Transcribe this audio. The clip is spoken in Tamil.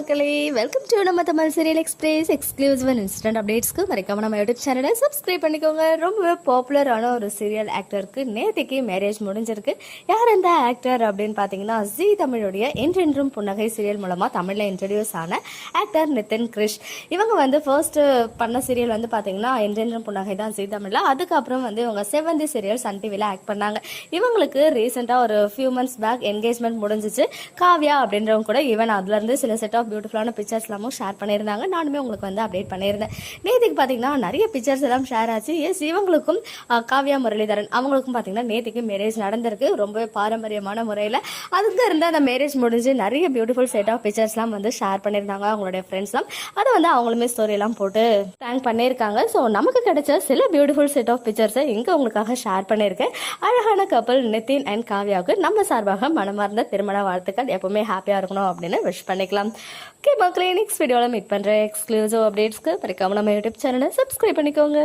மக்களே வெல்கம் டு நம்ம Tamil serial express exclusive and instant அப்டேட்ஸ்க்கு மறக்காம நம்ம யூடியூப் சேனலை சப்ஸ்கிரைப் பண்ணிக்கோங்க. ரொம்பவே பாப்புலரான ஒரு சீரியல் ஆக்டருக்கு நேற்றுக்கு மேரேஜ் முடிஞ்சிருக்கு. யார் அந்த ஆக்டர் அப்படின்னு பார்த்தீங்கன்னா ஜி தமிழுடைய என்றென்றும் புன்னகை சீரியல் மூலமாக தமிழில் இன்ட்ரடியூஸ் ஆன ஆக்டர் நிதின் கிரிஷ். இவங்க வந்து ஃபர்ஸ்ட் பண்ண சீரியல் வந்து பார்த்தீங்கன்னா என்றென்றும் புன்னகை தான் ஜி தமிழில். அதுக்கப்புறம் வந்து இவங்க செவந்தி சீரியல் சன் டிவியில் ஆக்ட் பண்ணாங்க. இவங்களுக்கு ரீசெண்டாக ஒரு ஃபியூ மந்த்ஸ் பேக் என்கேஜ்மெண்ட் முடிஞ்சிச்சு. காவ்யா அப்படின்றவங்க கூட ஈவன் அதுலேருந்து சில செட் ஆஃப் பியூட்டிஃபுல்லான பிக்சர்ஸ் எல்லாமும் ஷேர் பண்ணியிருந்தாங்க. நானுமே உங்களுக்கு வந்து அப்டேட் பண்ணியிருந்தேன். நேற்றுக்கு பார்த்தீங்கன்னா நிறைய பிக்சர்ஸ் எல்லாம் ஷேர் ஆச்சு. எஸ் இவங்களுக்கும் காவ்யா முரளிதரன் அவங்களுக்கும் பார்த்தீங்கன்னா நேற்றுக்கு மேரேஜ் நடந்திருக்கு. ரொம்பவே பாரம்பரியமான முறையில். அதுக்கு இருந்து அந்த மேரேஜ் முடிஞ்சு நிறைய பியூட்டிஃபுல் செட் ஆஃப் பிக்சர்ஸ்லாம் வந்து ஷேர் பண்ணியிருந்தாங்க அவங்களுடைய ஃப்ரெண்ட்ஸ்லாம் அதை வந்து அவங்களுமே ஸ்டோரியெல்லாம் போட்டு தேங்க் பண்ணியிருக்காங்க. ஸோ நமக்கு கிடைச்ச சில பியூட்டிஃபுல் செட் ஆஃப் பிக்சர்ஸை இங்கே உங்களுக்காக ஷேர் பண்ணியிருக்கேன். அழகான கப்பல் நிதின் அண்ட் காவ்யாவுக்கு நம்ம சார்பாக மனமார்ந்த திருமண வாழ்த்துக்கள். எப்பவுமே ஹாப்பியாக இருக்கணும் அப்படின்னு விஷ் பண்ணிக்கலாம். ஓகே மக்களே நெக்ஸ்ட் வீடியோவில் மீட் பண்ணுற எக்ஸ்க்ளூசிவ் அப்டேட்ஸ்க்கு மறக்காம நம்ம யூடியூப் சேனலை சப்ஸ்கிரைப் பண்ணிக்கோங்க.